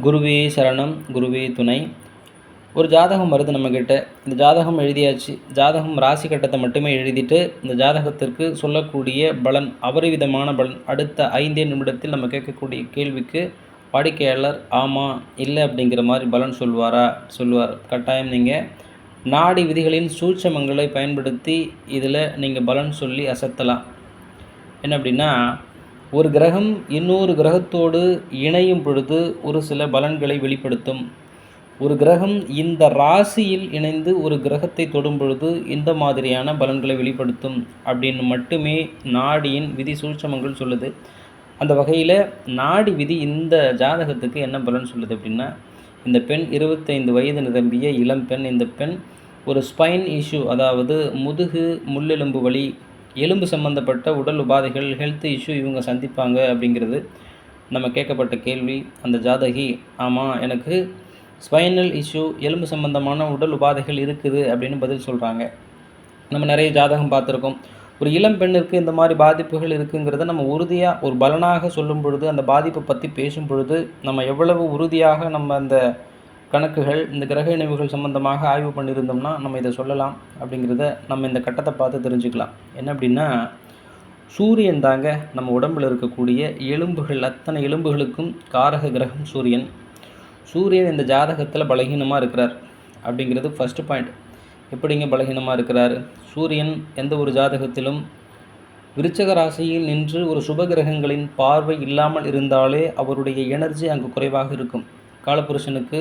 குருவே சரணம் குருவே துணை. ஒரு ஜாதகம் வருது நம்மக்கிட்ட இந்த ஜாதகம் எழுதியாச்சு. ஜாதகம் ராசி கட்டத்தை மட்டுமே எழுதிட்டு இந்த ஜாதகத்திற்கு சொல்லக்கூடிய பலன் அபரிவிதமான பலன் அடுத்த ஐந்தே நிமிடத்தில் நம்ம கேட்கக்கூடிய கேள்விக்கு வாடிக்கையாளர் ஆமாம் இல்லை அப்படிங்கிற மாதிரி பலன் சொல்வாரா? சொல்லுவார். கட்டாயம் நீங்கள் நாடி விதிகளின் சூட்சமங்களை பயன்படுத்தி இதில் நீங்கள் பலன் சொல்லி அசத்தலாம். என்ன அப்படின்னா ஒரு கிரகம் இன்னொரு கிரகத்தோடு இணையும் பொழுது ஒரு சில பலன்களை வெளிப்படுத்தும். ஒரு கிரகம் இந்த ராசியில் இணைந்து ஒரு கிரகத்தை தொடும் பொழுது இந்த மாதிரியான பலன்களை வெளிப்படுத்தும் அப்படின்னு மட்டுமே நாடியின் விதி சூழ்ச்சமங்கள் சொல்லுது. அந்த வகையில் நாடி விதி இந்த ஜாதகத்துக்கு என்ன பலன் சொல்லுது அப்படின்னா இந்த பெண் இருபத்தைந்து வயது நிரம்பிய இளம் பெண் இந்த பெண் ஒரு ஸ்பைன் இஷ்யூ அதாவது முதுகு முள்ளெலும்பு வலி எலும்பு சம்மந்தப்பட்ட உடல் உபாதைகள் ஹெல்த் இஷ்யூ இவங்க சந்திப்பாங்க அப்படிங்கிறது நம்ம கேட்கப்பட்ட கேள்வி. அந்த ஜாதகி ஆமாம் எனக்கு ஸ்பைனல் இஷ்யூ எலும்பு சம்பந்தமான உடல் உபாதைகள் இருக்குது அப்படின்னு பதில் சொல்கிறாங்க நம்ம நிறைய ஜாதகம் பார்த்துருக்கோம். ஒரு இளம் பெண்ணிற்கு இந்த மாதிரி பாதிப்புகள் இருக்குங்கிறத நம்ம உறுதியாக ஒரு பலனாக சொல்லும் பொழுது அந்த பாதிப்பை பற்றி பேசும் பொழுது நம்ம எவ்வளவு உறுதியாக நம்ம அந்த கணக்குகள் இந்த கிரக இணைவுகள் சம்மந்தமாக ஆய்வு பண்ணியிருந்தோம்னா நம்ம இதை சொல்லலாம் அப்படிங்கிறத நம்ம இந்த கட்டத்தை பார்த்து தெரிஞ்சுக்கலாம். என்ன அப்படின்னா சூரியன் தாங்க நம்ம உடம்பில் இருக்கக்கூடிய எலும்புகள் அத்தனை எலும்புகளுக்கும் காரக கிரகம் சூரியன். சூரியன் இந்த ஜாதகத்தில் பலகீனமாக இருக்கிறார் அப்படிங்கிறது ஃபஸ்ட்டு பாயிண்ட் எப்படிங்க பலகீனமாக இருக்கிறார்? சூரியன் எந்த ஒரு ஜாதகத்திலும் விருச்சக ராசியில் நின்று ஒரு சுப கிரகங்களின் பார்வை இல்லாமல் இருந்தாலே அவருடைய எனர்ஜி அங்கு குறைவாக இருக்கும். காலபுருஷனுக்கு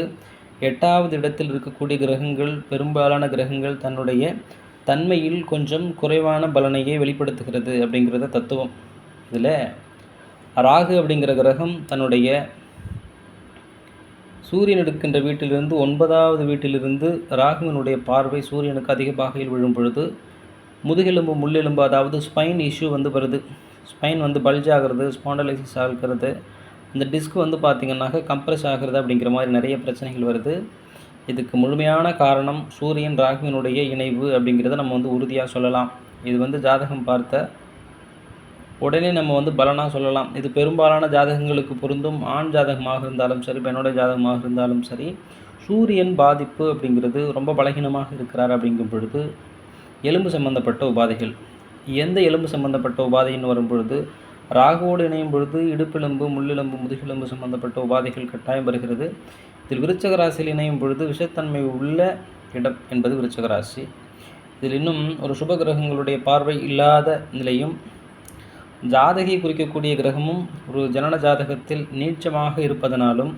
எட்டாவது இடத்தில் இருக்கக்கூடிய கிரகங்கள் பெரும்பாலான கிரகங்கள் தன்னுடைய தன்மையில் கொஞ்சம் குறைவான பலனையே வெளிப்படுத்துகிறது அப்படிங்கிறத தத்துவம். இதில் ராகு அப்படிங்கிற கிரகம் தன்னுடைய சூரியன் எடுக்கின்ற வீட்டிலிருந்து ஒன்பதாவது வீட்டிலிருந்து ராகுவினுடைய பார்வை சூரியனுக்கு அதிக பாகையில் விழும் பொழுது முதுகெலும்பு முள்ளெலும்பு அதாவது ஸ்பைன் இஷ்யூ வந்து வருது. ஸ்பைன் வந்து பல்ஜ் ஆகிறது ஸ்பாண்டலைசிஸ் ஆகிறது இந்த டிஸ்க் வந்து பார்த்திங்கன்னாக்க கம்ப்ரெஸ் ஆகிறது அப்படிங்கிற மாதிரி நிறைய பிரச்சனைகள் வருது. இதுக்கு முழுமையான காரணம் சூரியன் ராகுவினுடைய இணைவு அப்படிங்கிறத நம்ம வந்து உறுதியாக சொல்லலாம். இது வந்து ஜாதகம் பார்த்த உடனே நம்ம வந்து பலனாக சொல்லலாம். இது பெரும்பாலான ஜாதகங்களுக்கு பொருந்தும். ஆண் ஜாதகமாக இருந்தாலும் சரி பெண்ணோட ஜாதகமாக இருந்தாலும் சரி சூரியன் பாதிப்பு அப்படிங்கிறது ரொம்ப பலகீனமாக இருக்கிறார் அப்படிங்கும் பொழுது எலும்பு சம்பந்தப்பட்ட உபாதைகள். எந்த எலும்பு சம்பந்தப்பட்ட உபாதைன்னு வரும் பொழுது ராகுவோடு இணையும் பொழுது இடுப்பெலும்பு முள்ளெலும்பு முதுகெலும்பு சம்பந்தப்பட்ட உபாதைகள் கட்டாயம் வருகிறது. இதில் விருச்சக ராசியில் இணையும் பொழுது விஷத்தன்மை உள்ள இடம் என்பது விருச்சக ராசி. இதில் இன்னும் ஒரு சுப கிரகங்களுடைய பார்வை இல்லாத நிலையும் ஜாதகை குறிக்கக்கூடிய கிரகமும் ஒரு ஜனன ஜாதகத்தில் நீச்சமாக இருப்பதனாலும்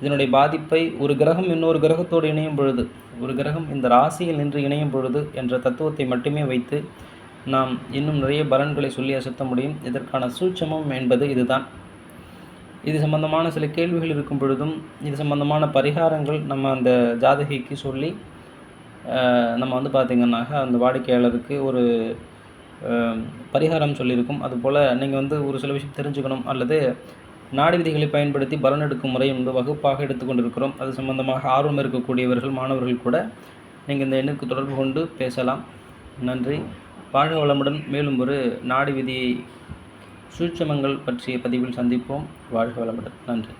இதனுடைய பாதிப்பை ஒரு கிரகம் இன்னொரு கிரகத்தோடு இணையும் பொழுது ஒரு கிரகம் இந்த ராசியில் நின்று இணையும் பொழுது என்ற தத்துவத்தை மட்டுமே வைத்து நாம் இன்னும் நிறைய பலன்களை சொல்லி அசத்த முடியும். இதற்கான சூட்சமம் என்பது இதுதான். இது சம்பந்தமான சில கேள்விகள் இருக்கும் பொழுதும் இது சம்பந்தமான பரிகாரங்கள் நம்ம அந்த ஜாதகிக்கு சொல்லி நம்ம வந்து பார்த்திங்கன்னாக்க அந்த வாடிக்கையாளருக்கு ஒரு பரிகாரம் சொல்லியிருக்கும். அதுபோல் நீங்கள் வந்து ஒரு சில விஷயம் தெரிஞ்சுக்கணும் அல்லது நாடி விதிகளை பயன்படுத்தி பலன் எடுக்கும் முறை என்பது வகுப்பாக எடுத்துக்கொண்டிருக்கிறோம் அது சம்பந்தமாக ஆர்வம் இருக்கக்கூடியவர்கள் மாணவர்கள் கூட நீங்கள் இந்த எண்ணுக்கு தொடர்பு கொண்டு பேசலாம். நன்றி. வாழ்க வளமுடன் மேலும் ஒரு நாடு விதி சூட்சமங்கள் பற்றிய பதிவில் சந்திப்போம். வாழ்க வளமுடன். நன்றி.